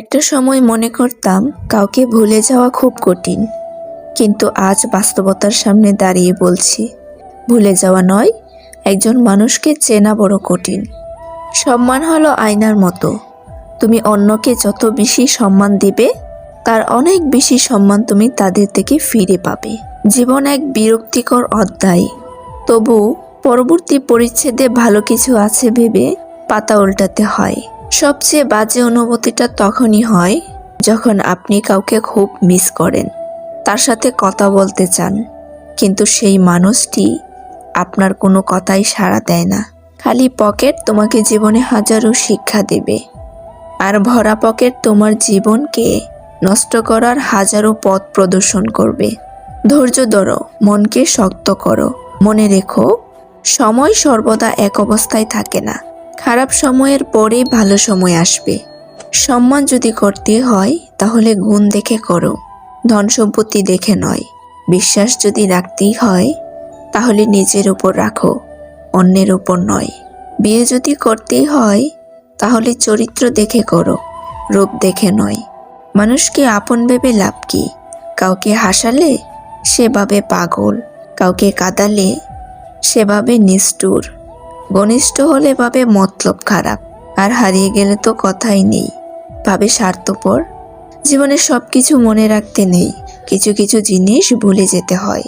একটা সময় মনে করতাম কাউকে ভুলে যাওয়া খুব কঠিন, কিন্তু আজ বাস্তবতার সামনে দাঁড়িয়ে বলছি, ভুলে যাওয়া নয়, একজন মানুষকে চেনা বড় কঠিন। সম্মান হলো আয়নার মতো। তুমি অন্যকে যত বেশি সম্মান দিবে, তার অনেক বেশি সম্মান তুমি তাদের থেকে ফিরে পাবে। জীবন এক বিরক্তিকর অধ্যায়। তবু পরবর্তী পরিচ্ছেদে ভালো কিছু আছে ভেবে পাতা উল্টাতে হয়। সবচেয়ে বাজে অনুভূতিটা তখনই হয় যখন আপনি কাউকে খুব মিস করেন, তার সাথে কথা বলতে চান, কিন্তু সেই মানুষটি আপনার কোনো কথাই সাড়া দেয় না। খালি পকেট তোমাকে জীবনে হাজারো শিক্ষা দেবে, আর ভরা পকেট তোমার জীবনকে নষ্ট করার হাজারো পথ প্রদর্শন করবে। ধৈর্য ধরো, মনকে শক্ত করো, মনে রেখো, সময় সর্বদা এক অবস্থায় থাকে না। খারাপ সময়ের পরে ভালো সময় আসবে। সম্মান যদি করতে হয়, তাহলে গুণ দেখে করো। ধন সম্পত্তি দেখে নয়। বিশ্বাস যদি রাখতেই হয়, তাহলে নিজের উপর রাখো, অন্যের উপর নয়। বিয়ে যদি করতেই হয়, তাহলে চরিত্র দেখে করো, রূপ দেখে নয়। মানুষকে আপন ভেবে লাভ কি? কাউকে হাসালে সেভাবে পাগল, কাউকে কাঁদালে সেভাবে নিষ্ঠুর। ঘনিষ্ঠ হলে ভাবে মতলব খারাপ, আর হারিয়ে গেলে তো কথাই নেই। ভাবে স্বার্থপর। জীবনে সব কিছু মনে রাখতে নেই, কিছু কিছু জিনিস ভুলে যেতে হয়।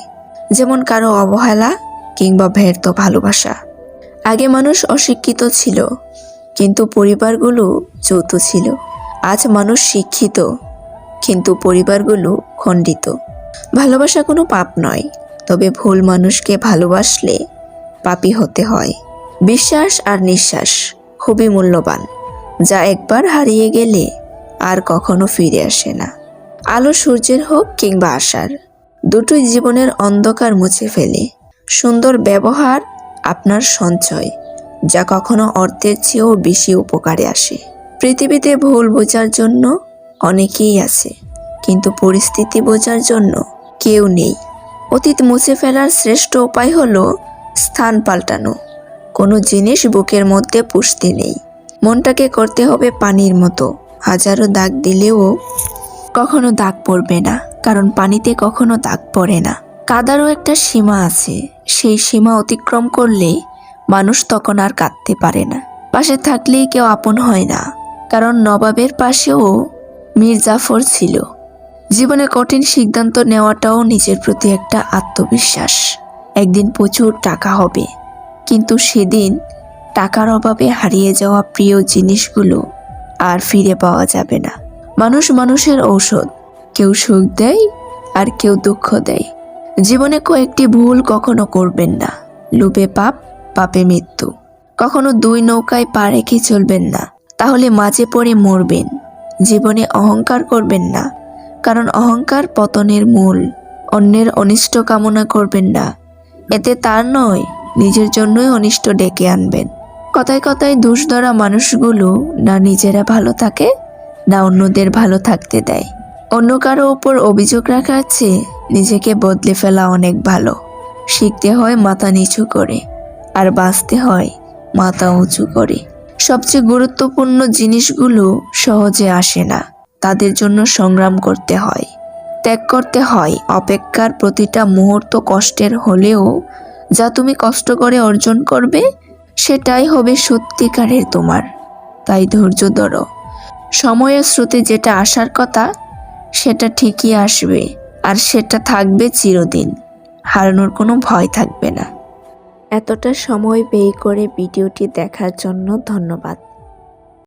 যেমন কারও অবহেলা কিংবা ব্যর্থ ভালোবাসা। আগে মানুষ অশিক্ষিত ছিল, কিন্তু পরিবারগুলো যৌথ ছিল। আজ মানুষ শিক্ষিত, কিন্তু পরিবারগুলো খণ্ডিত। ভালোবাসা কোনো পাপ নয়, তবে ভুল মানুষকে ভালোবাসলে পাপী হতে হয়। বিশ্বাস আর নিঃশ্বাস খুবই মূল্যবান, যা একবার হারিয়ে গেলে আর কখনো ফিরে আসে না। আলো সূর্যের হোক কিংবা আশার দুটোই জীবনের অন্ধকার মুছে ফেলে। সুন্দর ব্যবহার আপনার সঞ্চয়, যা কখনো অর্থের চেয়েও বেশি উপকারে আসে। পৃথিবীতে ভুল বোঝার জন্য অনেকেই আছে, কিন্তু পরিস্থিতি বোঝার জন্য কেউ নেই। অতীত মুছে ফেলার শ্রেষ্ঠ উপায় হলো স্থান পাল্টানো। কোনো জিনিস বুকের মধ্যে পুষতে নেই। মনটাকে করতে হবে পানির মতো। হাজারো দাগ দিলেও কখনো দাগ পড়বে না, কারণ পানিতে কখনো দাগ পড়ে না। কাদারও একটা সীমা আছে। সেই সীমা অতিক্রম করলে মানুষ তখন আর কাঁদতে পারে না। পাশে থাকলেই কেউ আপন হয় না, কারণ নবাবের পাশেও মীর জাফর ছিল। জীবনে কঠিন সিদ্ধান্ত নেওয়াটাও নিজের প্রতি একটা আত্মবিশ্বাস। একদিন প্রচুর টাকা হবে। কিন্তু সেদিন টাকার অভাবে হারিয়ে যাওয়া প্রিয় জিনিসগুলো আর ফিরে পাওয়া যাবে না। মানুষ মানুষের ঔষধ। কেউ সুখ দেয় আর কেউ দুঃখ দেয়। জীবনে কয়েকটি ভুল কখনো করবেন না। লোভে পাপ, পাপে মৃত্যু। কখনো দুই নৌকায় পা রেখে চলবেন না। তাহলে মাঝে পড়ে মরবেন। জীবনে অহংকার করবেন না। কারণ অহংকার পতনের মূল। অন্যের অনিষ্ট কামনা করবেন না। এতে তার নয় নিজের জন্যই অনিষ্ট ডেকে আনবেন। কথায় কথায় দোষ ধরা মানুষগুলো না নিজেরা ভালো থাকে, না অন্যদের ভালো থাকতে দেয়। অন্য কারও ওপর অভিযোগ রাখার চেয়ে নিজেকে বদলে ফেলা অনেক ভালো। শিখতে হয় মাথা নিচু করে, আর বাঁচতে হয় মাথা উঁচু করে। সবচেয়ে গুরুত্বপূর্ণ জিনিসগুলো সহজে আসে না, তাদের জন্য সংগ্রাম করতে হয়। ত্যাগ করতে হয়, অপেক্ষার প্রতিটা মুহূর্ত কষ্টের হলেও যা তুমি কষ্ট করে অর্জন করবে, সেটাই হবে সত্যিকারের তোমার। তাই ধৈর্য ধরো। সময়ের স্রোতে যেটা আসার কথা, সেটা ঠিকই আসবে, আর সেটা থাকবে চিরদিন। হারানোর কোনো ভয় থাকবে না। এতটা সময় ব্যয় করে ভিডিওটি দেখার জন্য ধন্যবাদ।